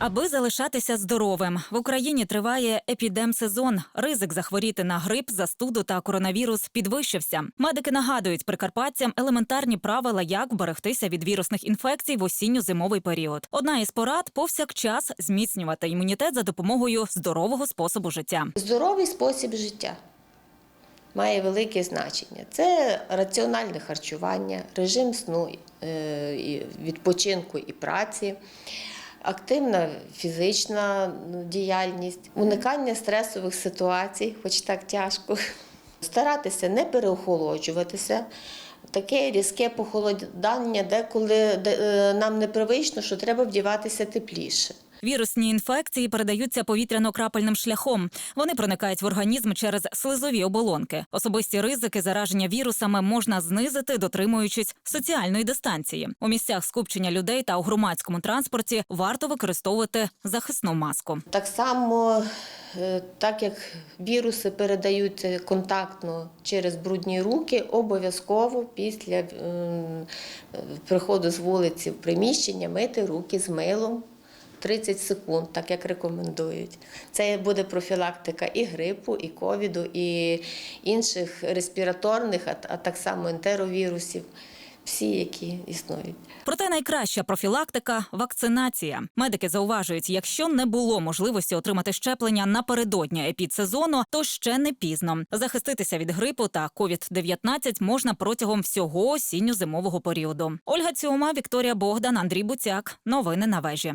Аби залишатися здоровим, в Україні триває епідемсезон. Ризик захворіти на грип, застуду та коронавірус підвищився. Медики нагадують прикарпатцям елементарні правила, як вберегтися від вірусних інфекцій в осінньо-зимовий період. Одна із порад повсякчас зміцнювати імунітет за допомогою здорового способу життя. Здоровий спосіб життя має велике значення. Це раціональне харчування, режим сну, е, відпочинку і праці, активна фізична ну, діяльність, уникання стресових ситуацій, хоч так тяжко, старатися не переохолоджуватися. Таке різке похолодання, деколи де, е, нам непривично, що треба вдіватися тепліше. Вірусні інфекції передаються повітряно-крапельним шляхом. Вони проникають в організм через слизові оболонки. Особисті ризики зараження вірусами можна знизити, дотримуючись соціальної дистанції. У місцях скупчення людей та у громадському транспорті варто використовувати захисну маску. Так само, е, так як віруси передаються контактно через брудні руки, обов'язково після е, приходу з вулиці в приміщення мити руки з милом. 30 секунд, так як рекомендують. Це буде профілактика і грипу, і ковіду, і інших респіраторних, а, так само ентеровірусів, всі, які існують. Проте найкраща профілактика вакцинація. Медики зауважують, якщо не було можливості отримати щеплення напередодні епідсезону, то ще не пізно. Захиститися від грипу та COVID-19 можна протягом всього осінньо-зимового періоду. Ольга Цюма, Вікторія Богдан, Андрій Буцяк. Новини на вежі.